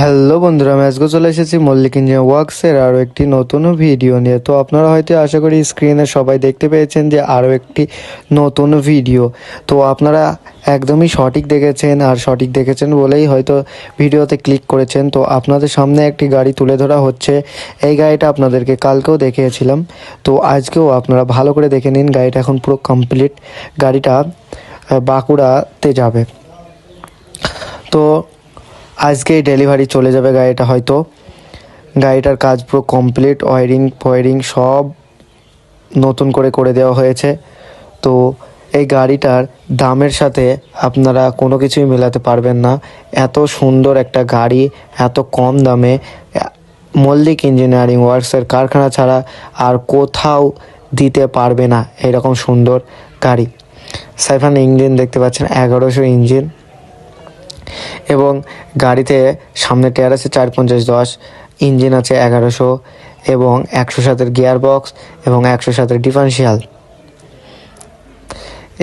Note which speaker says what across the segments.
Speaker 1: Hello বন্ধুরা, আমি আজকে চলে এসেছি মল্লিক ইঞ্জিনিয়ার ওয়ার্কসের আরও একটি নতুন ভিডিও নিয়ে। তো আপনারা হয়তো আশা করি স্ক্রিনে সবাই দেখতে পেয়েছেন যে আরও একটি নতুন ভিডিও। তো আপনারা একদমই সঠিক দেখেছেন আর সঠিক দেখেছেন বলেই হয়তো ভিডিওতে ক্লিক করেছেন। তো আপনাদের সামনে একটি গাড়ি তুলে ধরা হচ্ছে। এই গাড়িটা আপনাদেরকে কালকেও দেখিয়েছিলাম। তো আজকেও আপনারা ভালো করে দেখে নিন, গাড়িটা এখন পুরো কমপ্লিট গাড়িটা বাঁকুড়াতে যাবে। তো আজকেই ডেলিভারি চলে যাবে গাড়িটা হয়তো। গাড়িটার কাজ পুরো কমপ্লিট, ওয়ারিং, ফয়ারিং সব নতুন করে করে দেওয়া হয়েছে। তো এই গাড়িটার দামের সাথে আপনারা কোনো কিছুই মেলাতে পারবেন না। এত সুন্দর একটা গাড়ি, এত কম দামে মল্লিক ইঞ্জিনিয়ারিং ওয়ার্কসের কারখানা ছাড়া আর কোথাও দিতে পারবে না এরকম সুন্দর গাড়ি। সাইফান, ইঞ্জিন দেখতে পাচ্ছেন, এগারোশো ইঞ্জিন। এবং গাড়িতে সামনে টায়ার আছে চার পঞ্চাশ দশ, ইঞ্জিন আছে এগারোশো এবং একশো সাতের গিয়ার বক্স এবং একশো সাতের ডিফারেন্সিয়াল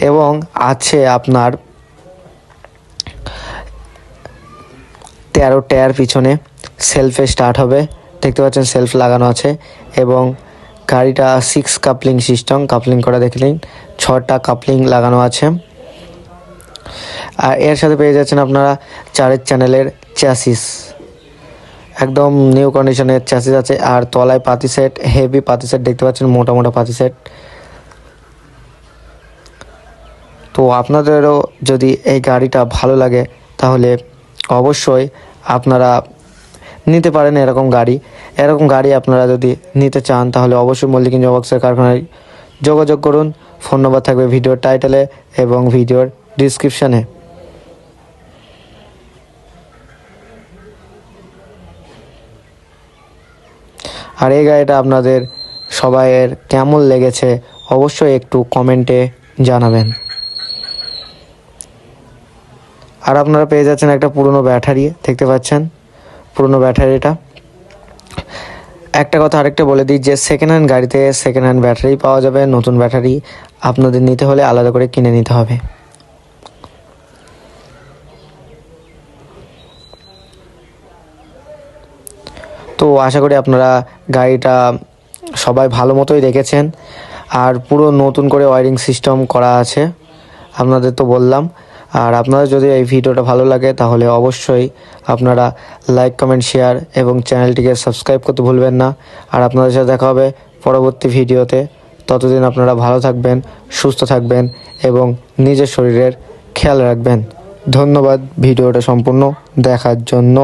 Speaker 1: এবং আছে আপনার তেরো টায়ার পিছনে, সেলফে স্টার্ট হবে, দেখতে পাচ্ছেন সেলফ লাগানো আছে এবং গাড়িটা সিক্স কাপলিং সিস্টেম, কাপলিং করা দেখলেন ছটা কাপলিং লাগানো আছে। আর এর সাথে পেয়ে যাচ্ছেন আপনারা চারের চ্যানেলের চ্যাসিস। একদম নিউ কন্ডিশনের চ্যাসিস আছে। আর তলায় পাতি সেট হেভি পাতি সেট দেখতে পাচ্ছেন, মোটা মোটা পাতি সেট তো আপনাদেরও যদি এই গাড়িটা ভালো লাগে, তাহলে অবশ্যই আপনারা নিতে পারেন এরকম গাড়ি। এরকম গাড়ি আপনারা যদি নিতে চান, তাহলে অবশ্যই মল্লিক ইঞ্জিন কারখানায় যোগাযোগ করুন। ফোন নম্বর থাকবে ভিডিওর টাইটেলে এবং ভিডিওর ডিসক্রিপশানে আর এই গাড়িটা আপনাদের সবাইয়ের কেমন লেগেছে অবশ্যই একটু কমেন্টে জানাবেন। আর আপনারা পেয়ে যাচ্ছেন একটা পুরনো ব্যাটারি, দেখতে পাচ্ছেন? পুরনো ব্যাটারিটা। একটা কথা আরেকটা বলে দিই যে সেকেন্ড হ্যান্ড গাড়িতে সেকেন্ড হ্যান্ড ব্যাটারি পাওয়া যাবে, নতুন ব্যাটারি আপনাদের নিতে হলে আলাদা করে কিনে নিতে হবে। তো আশা করি আপনারা গাড়িটা সবাই ভালো মতোই দেখেছেন। আর পুরো নতুন করে ওয়ারিং সিস্টেম করা আছে, আপনাদের তো বললাম। আর আপনাদের যদি এই ভিডিওটা ভালো লাগে, তাহলে অবশ্যই আপনারা লাইক, কমেন্ট, শেয়ার এবং চ্যানেলটিকে সাবস্ক্রাইব করতে ভুলবেন না। আর আপনাদের সাথে দেখা হবে পরবর্তী ভিডিওতে। ততদিন আপনারা ভালো থাকবেন, সুস্থ থাকবেন এবং নিজের শরীরের খেয়াল রাখবেন। ধন্যবাদ ভিডিওটা সম্পূর্ণ দেখার জন্য।